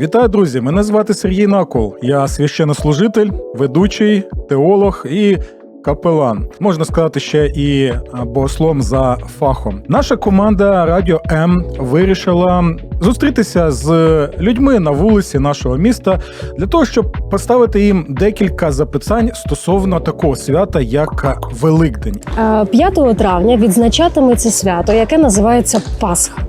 Вітаю, друзі! Мене звати Сергій Накол. Я священнослужитель, ведучий, теолог і капелан. Можна сказати, ще і богослом за фахом. Наша команда Радіо М вирішила зустрітися з людьми на вулиці нашого міста для того, щоб поставити їм декілька запитань стосовно такого свята, як Великдень. Е, 5 травня відзначатиметься свято, яке називається Пасха.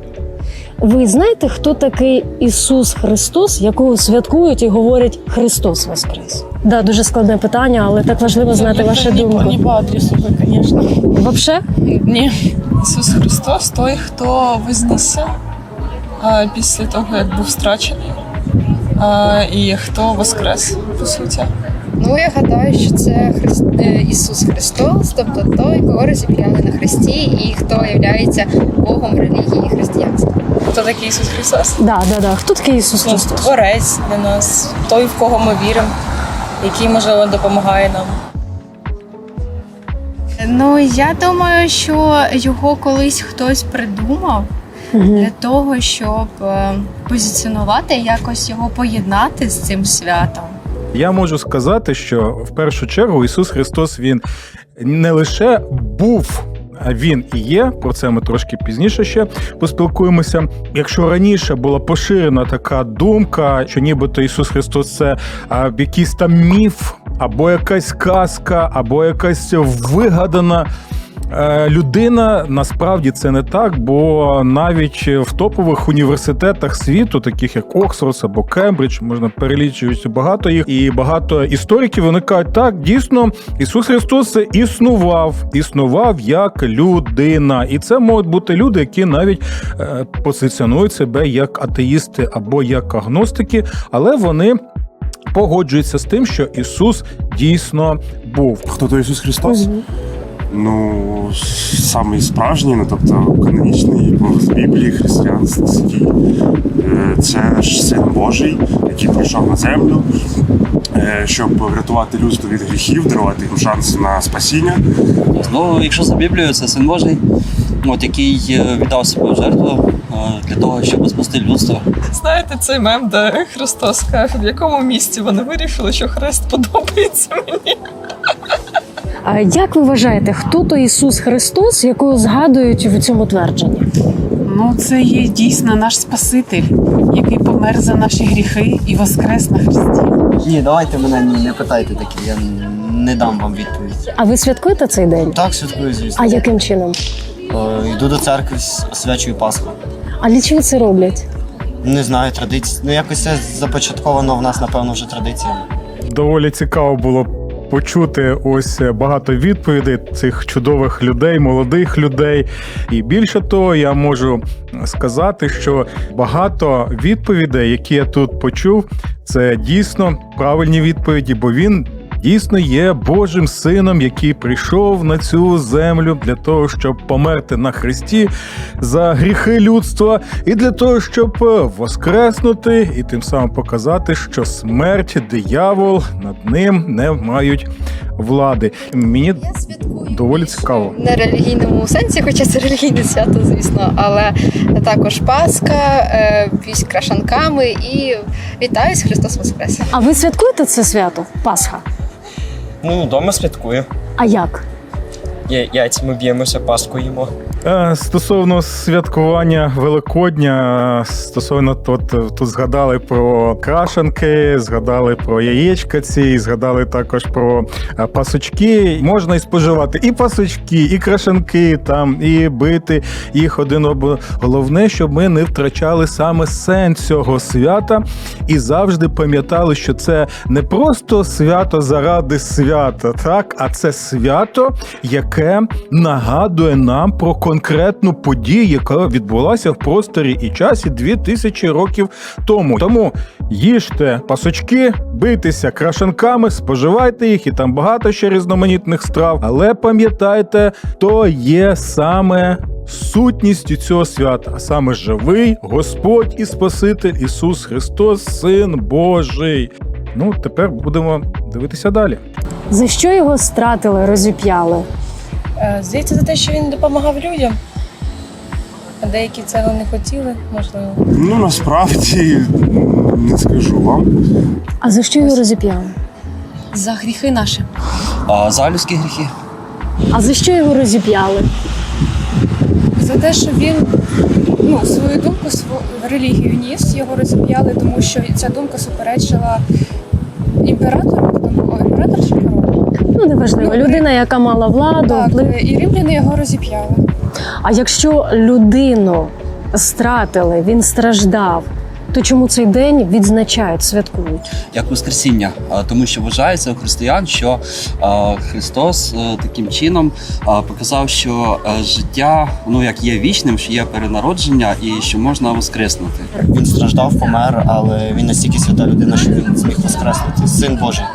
Ви знаєте, хто такий Ісус Христос, якого святкують і говорять Христос Воскрес? Да, дуже складне питання, але так важливо знати вашу не, по- не думку. по адресу, ви. Вообще, Ні. Ісус Христос той, хто вознісся після того, як був страчений, і хто воскрес, по суті. Ну, я гадаю, що це Христ... е, Ісус Христос, тобто той, кого розіп'яли на Христі, і хто є Богом релігії християнства. Хто такий Ісус Христос? да, да, да. Хто такий Ісус Ну, Христос? Творець для нас, той, в кого ми віримо, який, можливо, допомагає нам. Ну я думаю, що його колись хтось придумав для того, щоб е, позиціонувати, якось його поєднати з цим святом. Я можу сказати, що в першу чергу Ісус Христос він не лише був. Він і є, про це ми трошки пізніше ще поспілкуємося. Якщо раніше була поширена така думка, що нібито Ісус Христос це якийсь там міф, або якась казка, або якась вигадана людина, насправді це не так, бо навіть в топових університетах світу, таких як Оксфорд або Кембридж, можна перелічувати багато їх, і багато істориків вони кажуть, так дійсно Ісус Христос існував, існував як людина, і це можуть бути люди, які навіть е, позиціонують себе як атеїсти або як агностики, але вони. Погоджуються з тим, що Ісус дійсно був. Хто то Ісус Христос? Ну, самий справжній, ну тобто канонічний з Біблії, християнський. Е, Це ж син Божий, який прийшов на землю, е, щоб врятувати людство від гріхів, дарувати їм шанс на спасіння. Ну, якщо за Біблією, це син Божий, от, який е, віддав себе в жертву для того, щоб спасти людство. Знаєте цей мем, де Христос каже, в якому місці вони вирішили, що хрест подобається мені. А як ви вважаєте, хто то Ісус Христос, якого згадують в цьому твердженні? Ну, це є дійсно наш Спаситель, який помер за наші гріхи і воскрес на Христі. Ні, давайте мене не питайте такі, я не дам вам відповідь. А ви святкуєте цей день? Так, святкую, звісно. А яким чином? Е, Йду до церкви, освячую Пасху. А для чого це роблять? Не знаю, традиції. Ну, якось це започатковано в нас, напевно, вже традиціями. доволі цікаво було почути ось багато відповідей цих чудових людей, молодих людей. І більше того, я можу сказати, що багато відповідей, які я тут почув, це дійсно правильні відповіді, бо він. Дійсно є Божим сином, який прийшов на цю землю для того, щоб померти на хресті за гріхи людства, і для того, щоб е, воскреснути і тим самим показати, що смерть, диявол над ним не мають влади. Мені Я святкую доволі цікаво. не релігійному сенсі, хоча це релігійне свято, звісно, але також Пасха, е, вісь крашанками і вітаюсь Христос Воскресе. А ви святкуєте це свято? Пасха? Ну, вдома святкую. А як? Я, яйцями б'ємося, паску їмо. Е, Стосовно святкування Великодня, е, стосовно тут, тут згадали про крашенки, згадали про яєчка ці, згадали також про е, пасочки. Можна і споживати і пасочки, і крашенки, там, і бити їх один об головне, щоб ми не втрачали саме сенс цього свята і завжди пам'ятали, що це не просто свято заради свята, так, а це свято, яке нагадує нам про конкретну подію, яка відбулася в просторі і часі 2000 років тому. Тому їжте пасочки, бийтеся крашенками, споживайте їх, і там багато ще різноманітних страв. Але пам'ятайте, то є саме сутністю цього свята, а саме живий Господь і Спаситель Ісус Христос, Син Божий. Ну, тепер будемо дивитися далі. За що його стратили, розіп'яли? Е, Здається, за те, що він допомагав людям. а деякі цього не хотіли, можливо. Ну насправді не скажу вам. А за що його розіп'яли? За гріхи наші. А за людські гріхи. А за що його розіп'яли? За те, що він ну, свою думку, сво- релігію ніс, його розіп'яли, тому що ця думка суперечила імператору, Ну, неважливо. Людина, яка мала владу, Так, вплив. і римляни його розіп'яли. А якщо людину стратили, він страждав, то чому цей день відзначають, святкують? як Воскресіння, А, тому що вважається у християн, що а, Христос е, таким чином а, показав, що е, життя ну як є вічним, що є перенародження і що можна воскреснути. Він страждав, помер, але він настільки свята людина, що він зміг воскреснути. Син Божий.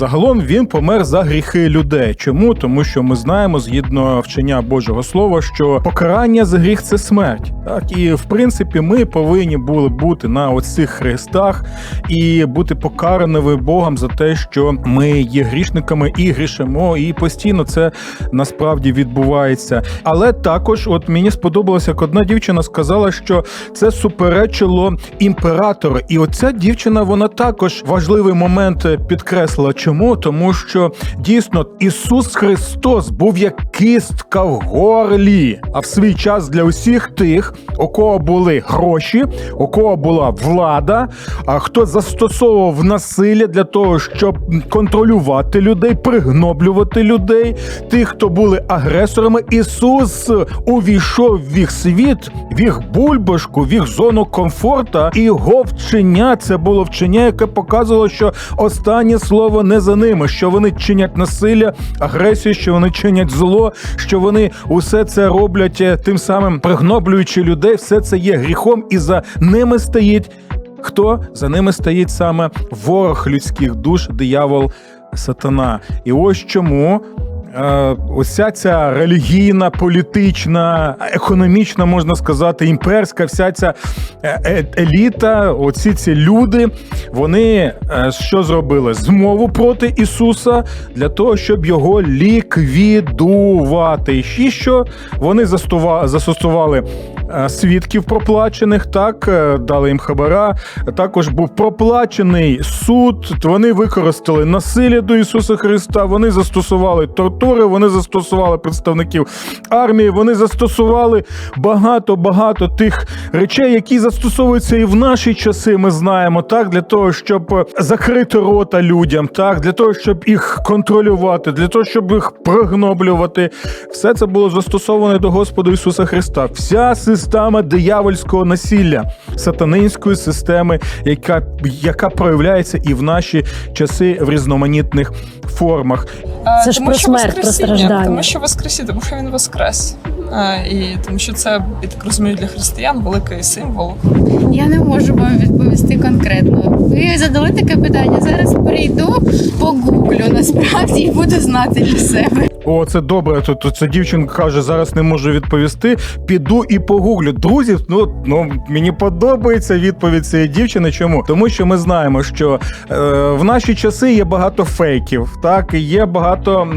Загалом він помер за гріхи людей. Чому? Тому що ми знаємо, згідно вчення Божого Слова, що покарання за гріх це смерть. Так і в принципі ми повинні були бути на оцих хрестах і бути покараними Богом за те, що ми є грішниками і грішимо, і постійно це насправді відбувається. Але також, от мені сподобалося, як одна дівчина сказала, що це суперечило імператору. І оця дівчина вона також важливий момент підкреслила. Чому? Тому що дійсно Ісус Христос був як кістка в горлі. А в свій час для усіх тих, у кого були гроші, у кого була влада, а хто застосовував насилля для того, щоб контролювати людей, пригноблювати людей, тих, хто були агресорами, Ісус увійшов в їх світ, в їх бульбашку, в їх зону комфорта, і його вчення це було вчення, яке показувало, що останнє слово не за ними, що вони чинять насилля, агресію, що вони чинять зло, що вони усе це роблять е, тим самим пригноблюючи людей. Все це є гріхом, і за ними стоїть хто? За ними стоїть саме ворог людських душ, диявол, сатана. І ось чому. Е, Ося ця релігійна, політична, економічна, можна сказати, імперська, вся ця е, е- еліта, оці ці люди, вони що зробили? Змову проти Ісуса для того, щоб його ліквідувати. І що вони застува- застосували свідків проплачених, так дали їм хабара. Також був проплачений суд. Вони використали насилля до Ісуса Христа. Вони застосували тортури, вони застосували представників армії. Вони застосували багато багато тих речей, які застосовуються і в наші часи. Ми знаємо так для того, щоб е, закрити рота людям, так для того, щоб їх контролювати, для того, щоб їх прогноблювати. Все це було застосоване до Господа Ісуса Христа. Вся система диявольського насилля, сатанинської системи, яка, яка проявляється і в наші часи в різноманітних формах. Це ж тому про смерть, про страждання. Тому що Воскресіння, тому що він воскрес. А, і тому що це, я так розумію, для християн великий символ. Я не можу вам відповісти конкретно. Ви задали таке питання. Зараз прийду, погуглю насправді і буду знати для себе. О, це добре. Тут ця дівчинка каже, зараз не можу відповісти. Піду і погуглю. Друзі, ну, ну мені подобається відповідь цієї дівчини. Чому? Тому що ми знаємо, що е, в наші часи є багато фейків, так є багато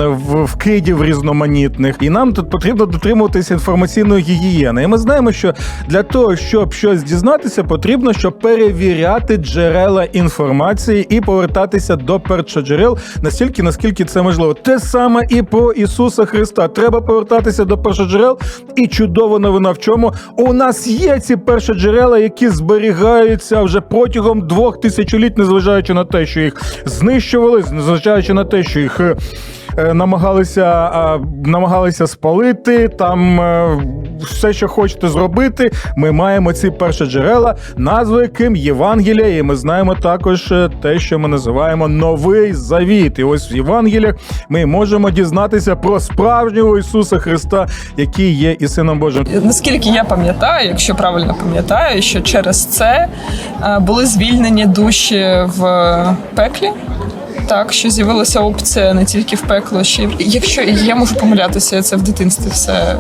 вкидів різноманітних, і нам тут потрібно дотримуватися інформаційної гігієни. І ми знаємо, що для того, щоб щось дізнатися, потрібно, щоб перевіряти джерела інформації і повертатися до першоджерел настільки, наскільки це можливо. Те саме і про Ісуса Христа. Треба повертатися до першоджерел. І чудова новина в чому у нас є ці першоджерела, які зберігаються вже протягом двох тисячоліть, незважаючи на те, що їх знищували, незважаючи на те, що їх. Е, Намагалися намагалися спалити там е, все, що хочете зробити. Ми маємо ці перші джерела, назви яким Євангелія, і ми знаємо також е, те, що ми називаємо Новий Завіт. І ось в Євангеліях ми можемо дізнатися про справжнього Ісуса Христа, який є і Сином Божим. Наскільки я пам'ятаю, якщо правильно пам'ятаю, що через це були звільнені душі в пеклі Так, що з'явилася опція не тільки в пекло, ще й якщо я можу помилятися, я це в дитинстві все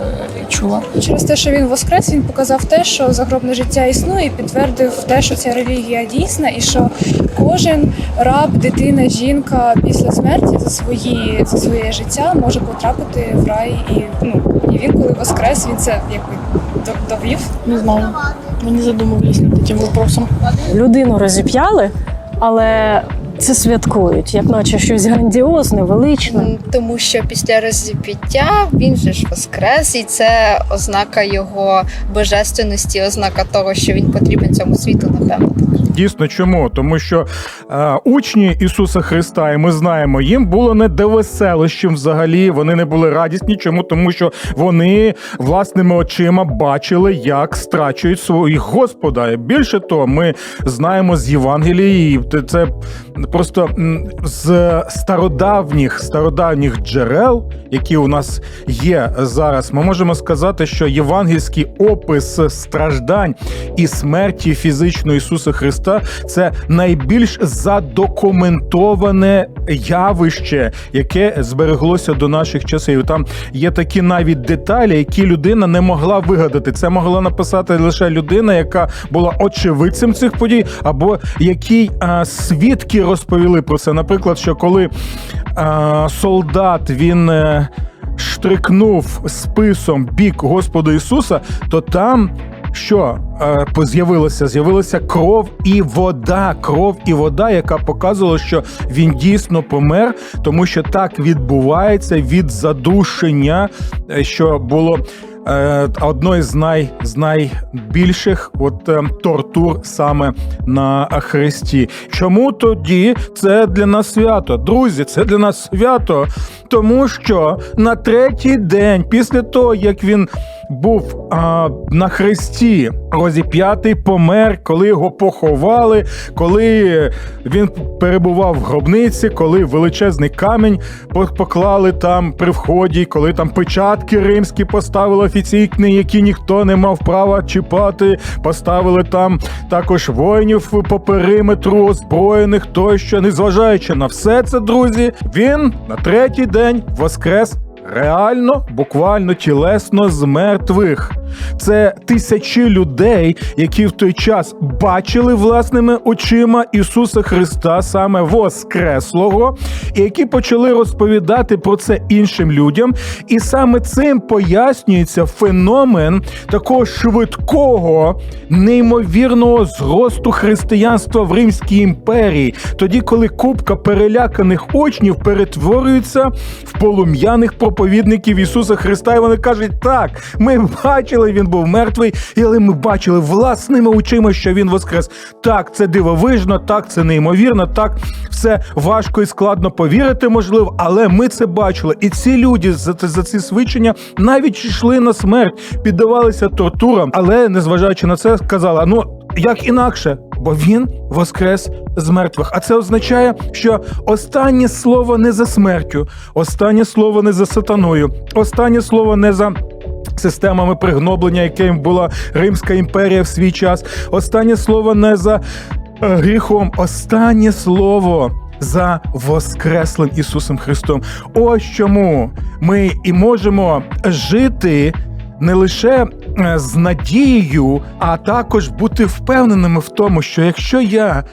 чула. Через те, що він воскрес, він показав те, що загробне життя існує, і підтвердив те, що ця релігія дійсна, і що кожен раб, дитина, жінка після смерті за свої за своє життя може потрапити в рай і ну І він, коли воскрес, він це якби до- довів. Не знаю. Мы не задумывались над этим вопросом. Людину розіп'яли, але це святкують, як наче щось грандіозне, величне. Тому що після розіп'яття він же ж воскрес, і це ознака його божественності, ознака того, що він потрібен цьому світу, напевно. Дійсно, чому? Тому що е, учні Ісуса Христа, і ми знаємо, їм було не до веселощів взагалі. Вони не були радісні. Чому? Тому що вони власними очима бачили, як страчують своїх Господа. Більше того, ми знаємо з Євангелії, це просто з стародавніх стародавніх джерел, які у нас є зараз. Ми можемо сказати, що євангельський опис страждань і смерті фізичної Ісуса Христа це найбільш задокументоване явище, яке збереглося до наших часів. Там є такі навіть деталі, які людина не могла вигадати. Це могла написати лише людина, яка була очевидцем цих подій, або якій а, свідки розповіли про це. Наприклад, що коли а, солдат він. е, Штрикнув списом бік Господа Ісуса, то там що е, з'явилося? З'явилася кров і вода. Кров і вода, яка показувала, що він дійсно помер, тому що так відбувається від задушення, е, що було. е, Одною з най з найбільших от е, тортур саме на Христі. Чому тоді це для нас свято? Друзі, це для нас свято, тому що на третій день, після того як він був а, на хресті, розіп'ятий помер, коли його поховали, коли він перебував в гробниці, коли величезний камінь поклали там при вході, коли там печатки римські поставили офіційні, які ніхто не мав права чіпати, поставили там також воїнів по периметру, озброєних тощо, незважаючи на все це, друзі, він на третій день воскрес реально, буквально тілесно з мертвих. Це тисячі людей, які в той час бачили власними очима Ісуса Христа, саме Воскреслого, і які почали розповідати про це іншим людям. І саме цим пояснюється феномен такого швидкого, неймовірного зросту християнства в Римській імперії, тоді, коли купка переляканих очнів перетворюється в полум'яних проповідників Ісуса Христа, і вони кажуть: так, ми бачили, він був мертвий, але ми бачили власними очима, що він воскрес. Так, це дивовижно, так, це неймовірно, так, все важко і складно повірити, можливо, але ми це бачили. І ці люди за, за ці свідчення навіть йшли на смерть, піддавалися тортурам, але незважаючи на це, сказали: ну як інакше, бо він воскрес з мертвих. А це означає, що останнє слово не за смертю, останнє слово не за сатаною, останнє слово не за. Системами пригноблення, яким була Римська імперія в свій час. Останнє слово не за е, гріхом, останнє слово за Воскреслим Ісусом Христом. Ось чому ми і можемо жити не лише е, з надією, а також бути впевненими в тому, що якщо я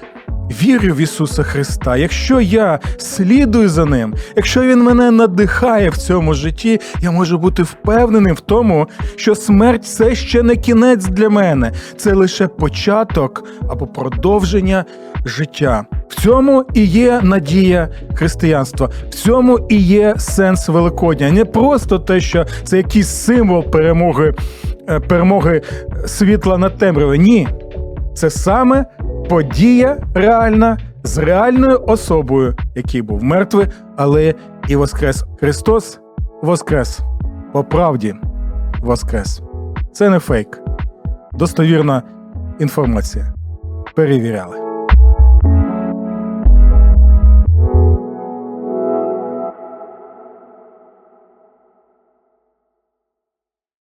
вірю в Ісуса Христа, якщо я слідую за ним, якщо він мене надихає в цьому житті, я можу бути впевненим в тому, що смерть це ще не кінець для мене, це лише початок або продовження життя. В цьому і є надія християнства, в цьому і є сенс Великодня. Не просто те, що це якийсь символ перемоги, е, перемоги світла над темрявою. Ні, це саме подія реальна з реальною особою, який був мертвий, але і воскрес. Христос воскрес. По правді воскрес. Це не фейк. Достовірна інформація. Перевіряли.